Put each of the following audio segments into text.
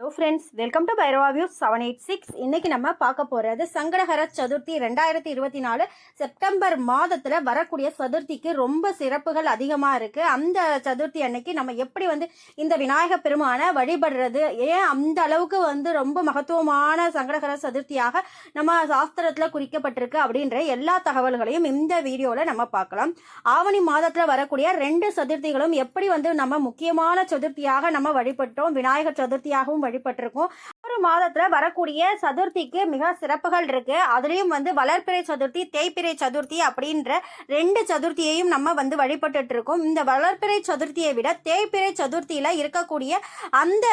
Hello friends welcome to Bhairava view seven eight six இன்னைக்கு நம்ம பார்க்க போகிறது சங்கடஹர சதுர்த்தி ரெண்டாயிரத்தி இருபத்தி நாலு செப்டம்பர் மாதத்தில் வரக்கூடிய சதுர்த்திக்கு ரொம்ப சிறப்புகள் அதிகமாக இருக்குது அந்த சதுர்த்தி அன்னைக்கு நம்ம எப்படி வந்து இந்த விநாயக பெருமானை வழிபடுறது? ஏன் அந்த அளவுக்கு வந்து ரொம்ப மகத்துவமான சங்கடஹர சதுர்த்தியாக நம்ம சாஸ்திரத்தில் குறிக்கப்பட்டிருக்கு அப்படின்ற எல்லா தகவல்களையும் இந்த வீடியோவில் நம்ம பார்க்கலாம். ஆவணி மாதத்தில் வரக்கூடிய ரெண்டு சதுர்த்திகளும் எப்படி வந்து நம்ம முக்கியமான சதுர்த்தியாக நம்ம வழிபட்டோம் விநாயகர் சதுர்த்தியாகவும் வழிபட்டிருக்கோம். ஒரு மாதத்தில் வரக்கூடிய சதுர்த்திக்கு மிக சிறப்புகள் இருக்குது அதுலேயும் வந்து வளர்பிறை சதுர்த்தி தேய்ப்பிறை சதுர்த்தி அப்படின்ற ரெண்டு சதுர்த்தியையும் நம்ம வந்து வழிபட்டுட்டு இருக்கோம் இந்த வளர்ப்பிறை சதுர்த்தியை விட தேய்ப்பிறை சதுர்த்தியில் இருக்கக்கூடிய அந்த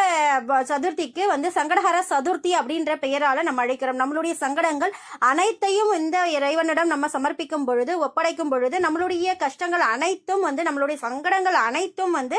வ- சதுர்த்திக்கு வந்து சங்கடஹர சதுர்த்தி அப்படின்ற பெயரால் நம்ம அழைக்கிறோம். நம்மளுடைய சங்கடங்கள் அனைத்தையும் இந்த இறைவனிடம் நம்ம சமர்ப்பிக்கும் பொழுது ஒப்படைக்கும் பொழுது நம்மளுடைய கஷ்டங்கள் அனைத்தும் வந்து நம்மளுடைய சங்கடங்கள் அனைத்தும் வந்து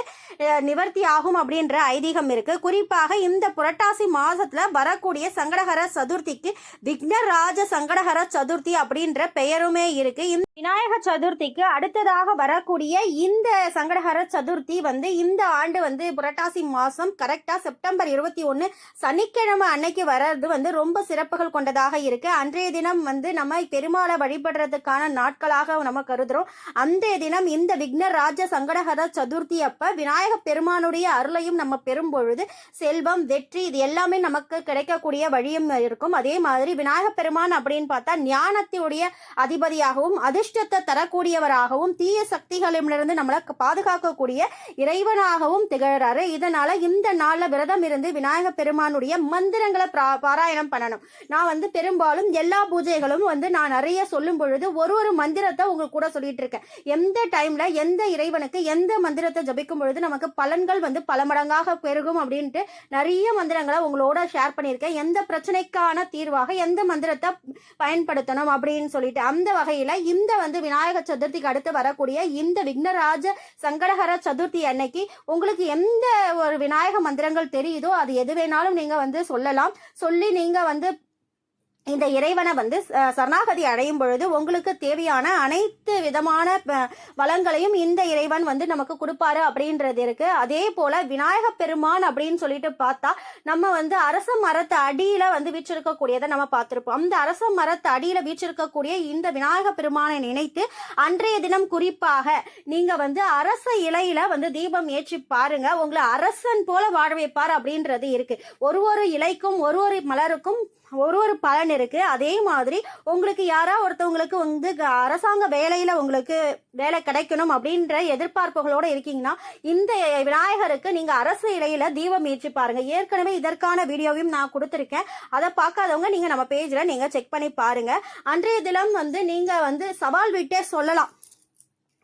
நிவர்த்தி ஆகும் அப்படின்ற ஐதீகம் இருக்குது குறிப்பாக இந்த புரட்டாசி மாசத்துல வரக்கூடிய சங்கடகர சதுர்த்திக்கு விக்னராஜ சங்கடகர சதுர்த்தி அப்படின்ற பெயருமே இருக்கு. இந்த விநாயக சதுர்த்திக்கு அடுத்ததாக வரக்கூடிய இந்த சங்கடகர சதுர்த்தி வந்து இந்த ஆண்டு வந்து புரட்டாசி மாதம் கரெக்டாக செப்டம்பர் இருபத்தி ஒன்னு சனிக்கிழமை அன்னைக்கு வர்றது வந்து ரொம்ப சிறப்புகள் கொண்டதாக இருக்கு. அன்றைய தினம் வந்து நம்ம பெருமாளை வழிபடுறதுக்கான நாட்களாக நம்ம கருதுறோம். அந்த தினம் இந்த விக்னராஜ சங்கடகர சதுர்த்தி அப்ப விநாயக பெருமானுடைய அருளையும் நம்ம பெறும் பொழுது செல்வம் வெற்றி இது எல்லாமே நமக்கு கிடைக்கக்கூடிய வழியும் இருக்கும். அதே மாதிரி விநாயக பெருமான் அப்படின்னு பார்த்தா ஞானத்தினுடைய அதிபதியாகவும் அதிர்ஷ்டத்தை தரக்கூடியவராகவும் தீய சக்திகளிடமிருந்து நம்மளை பாதுகாக்கக்கூடிய இறைவனாகவும் திகழறாரு. இதனால இந்த நாளில் விரதம் இருந்து விநாயக பெருமானுடைய மந்திரங்களை பிரா- பாராயணம் பண்ணணும். நான் வந்து பெரும்பாலும் எல்லா பூஜைகளும் வந்து நான் நிறைய சொல்லும் பொழுது ஒரு ஒரு மந்திரத்தை உங்க கூட சொல்லிட்டு இருக்கேன். எந்த டைம்ல எந்த இறைவனுக்கு எந்த மந்திரத்தை ஜபிக்கும் பொழுது நமக்கு பலன்கள் வந்து பல மடங்காக பெருகும் அப்படின்ட்டு நிறைய மந்திரங்களை உங்களோட ஷேர் பண்ணியிருக்கேன். எந்த பிரச்சனைக்கான தீர்வாக எந்த மந்திரத்தை பயன்படுத்தணும் அப்படின்னு சொல்லிட்டு அந்த வகையில் இந்த வந்து விநாயகர் சதுர்த்திக்கு அடுத்து வரக்கூடிய இந்த விக்னராஜ சங்கடகர சதுர்த்தி அன்னைக்கு உங்களுக்கு எந்த ஒரு விநாயக மந்திரங்கள் தெரியுதோ அது எது வேணாலும் நீங்கள் வந்து சொல்லலாம். சொல்லி நீங்கள் வந்து இந்த இறைவனை வந்து சரணாகதி அடையும் பொழுது உங்களுக்கு தேவையான அனைத்து விதமான வளங்களையும் இந்த இறைவன் வந்து நமக்கு கொடுப்பாரு அப்படின்றது இருக்கு. அதே போல விநாயக பெருமான் அப்படின்னு சொல்லிட்டு பார்த்தா நம்ம வந்து அரச மரத்து அடியில வந்து வீச்சிருக்கக்கூடியதை நம்ம பார்த்திருப்போம். அந்த அரச மரத்து அடியில வீச்சிருக்கக்கூடிய இந்த விநாயக பெருமானை நினைத்து அன்றைய தினம் குறிப்பாக நீங்க வந்து அரச இலையில வந்து தீபம் ஏற்றி பாருங்க. உங்களை அரசன் போல வாழ வைப்பார் அப்படின்றது இருக்கு. ஒரு ஒரு இலைக்கும் ஒரு ஒரு மலருக்கும் ஒரு ஒரு பலன் இருக்கு. அதே மாதிரி உங்களுக்கு யாரா ஒருத்தவங்களுக்கு வந்து க- அரசாங்க வேலையில உங்களுக்கு வேலை கிடைக்கணும் அப்படின்ற எதிர்பார்ப்புகளோட இருக்கீங்கன்னா இந்த விநாயகருக்கு நீங்க அரசு இலையில தீபம் ஏற்றி பாருங்க. ஏற்கனவே இதற்கான வீடியோவையும் நான் கொடுத்துருக்கேன். அதை பார்க்காதவங்க நீங்க நம்ம பேஜ்ல நீங்க செக் பண்ணி பாருங்க. அன்றைய தினம் வந்து நீங்க வந்து சவால் விட்டே சொல்லலாம்.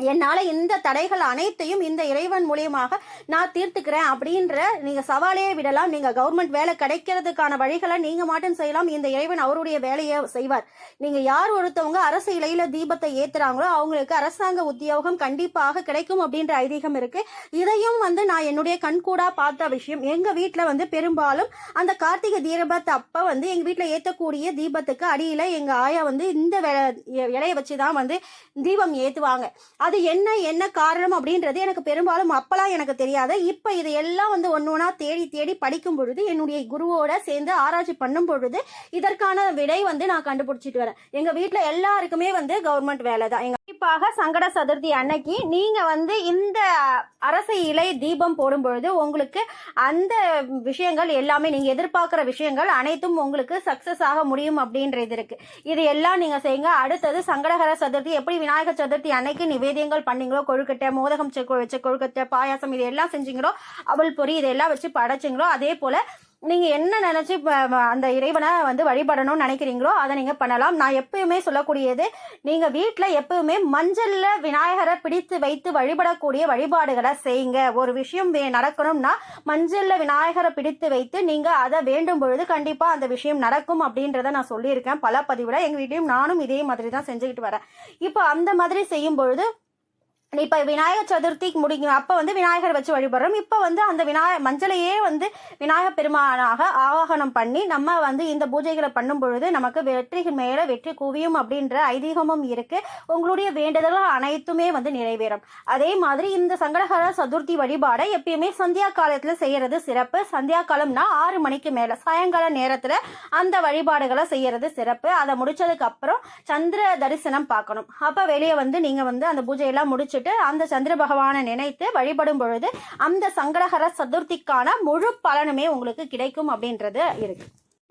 என்னால் இந்த தடைகள் அனைத்தையும் இந்த இறைவன் மூலியமாக நான் தீர்த்துக்கிறேன் அப்படின்ற நீங்கள் சவாலே விடலாம். நீங்கள் கவர்மெண்ட் வேலை கிடைக்கிறதுக்கான வழிகளை நீங்கள் மாட்டும் செய்யலாம். இந்த இறைவன் அவருடைய வேலையை செய்வார். நீங்கள் யார் ஒருத்தவங்க அரசு இலையில தீபத்தை ஏற்றுறாங்களோ அவங்களுக்கு அரசாங்க உத்தியோகம் கண்டிப்பாக கிடைக்கும் அப்படின்ற ஐதீகம் இருக்குது இதையும் வந்து நான் என்னுடைய கண்கூடா பார்த்த விஷயம். எங்கள் வீட்டில் வந்து பெரும்பாலும் அந்த கார்த்திகை தீபத்தை அப்போ வந்து எங்கள் வீட்டில் ஏற்றக்கூடிய தீபத்துக்கு அடியில் எங்கள் ஆயா வந்து இந்த இலையை வச்சு தான் வந்து தீபம் ஏற்றுவாங்க அது என்ன என்ன காரணம் அப்படின்றது எனக்கு பெரும்பாலும் அப்பெல்லாம் எனக்கு தெரியாது. இப்போ இது எல்லாம் வந்து ஒன்று ஒன்றா தேடி தேடி படிக்கும் பொழுது என்னுடைய குருவோட சேர்ந்து ஆராய்ச்சி பண்ணும் பொழுது இதற்கான விடை வந்து நான் கண்டுபிடிச்சிட்டு வரேன். எங்கள் வீட்டில் எல்லாருக்குமே வந்து கவர்மெண்ட் வேலை தான் குறிப்பாக சங்கட சதுர்த்தி அன்னைக்கு நீங்க வந்து இந்த அரச இலை தீபம் போடும்பொழுது உங்களுக்கு அந்த விஷயங்கள் எல்லாமே நீங்க எதிர்பார்க்குற விஷயங்கள் அனைத்தும் உங்களுக்கு சக்சஸ் ஆக முடியும் அப்படின்றது இருக்கு. இது எல்லாம் நீங்க செய்யுங்க. அடுத்தது சங்கடகர சதுர்த்தி எப்படி விநாயகர் சதுர்த்தி அன்னைக்கு நிவேதியங்கள் பண்ணீங்களோ கொழுக்கட்டை மோதகம் செ- வச்ச கொழுக்கட்டை பாயாசம் இது எல்லாம் செஞ்சீங்களோ அவல் பொரி இதெல்லாம் வச்சு படைச்சிங்களோ அதே போல நீங்க என்ன நினைச்சு அந்த இறைவனை வந்து வழிபடணும்னு நினைக்கிறீங்களோ அதை நீங்க பண்ணலாம். நான் எப்பயுமே சொல்லக்கூடியது நீங்க வீட்டில் எப்பயுமே மஞ்சள்ல விநாயகரை பிடித்து வைத்து வழிபடக்கூடிய வழிபாடுகளை செய்யுங்க. ஒரு விஷயம் வே- நடக்கணும்னா மஞ்சள்ல விநாயகரை பிடித்து வைத்து நீங்க அதை வேண்டும் பொழுது கண்டிப்பா அந்த விஷயம் நடக்கும் அப்படின்றத நான் சொல்லியிருக்கேன். பல பதிவுல எங்க வீட்டையும் நானும் இதே மாதிரி தான் செஞ்சுக்கிட்டு வரேன். இப்போ அந்த மாதிரி செய்யும் பொழுது இப்போ விநாயகர் சதுர்த்தி முடிக்கும் அப்போ வந்து விநாயகர் வச்சு வழிபடுறோம். இப்போ வந்து அந்த விநாய மஞ்சளையே வந்து விநாயகர் பெருமானாக ஆவாகனம் பண்ணி நம்ம வந்து இந்த பூஜைகளை பண்ணும் பொழுது நமக்கு வெற்றி மேலே வெற்றி குவியும் அப்படின்ற ஐதீகமும் இருக்கு. உங்களுடைய வேண்டுதல்கள் அனைத்துமே வந்து நிறைவேறும். அதே மாதிரி இந்த சங்கடகர சதுர்த்தி வழிபாடை எப்பயுமே சந்தியா காலத்தில் செய்யறது சிறப்பு. சந்தியா காலம்னா ஆறு மணிக்கு மேலே சாயங்கால நேரத்தில் அந்த வழிபாடுகளை செய்யறது சிறப்பு. அதை முடிச்சதுக்கு அப்புறம் சந்திர தரிசனம் பார்க்கணும். அப்போ வெளியே வந்து நீங்கள் வந்து அந்த பூஜையெல்லாம் முடிச்சு முடிச்சுட்டு அந்த சந்திர பகவானை நினைத்து வழிபடும் பொழுது அந்த சங்கடகர சதுர்த்திக்கான முழு பலனுமே உங்களுக்கு கிடைக்கும் அப்படின்றது இருக்கு.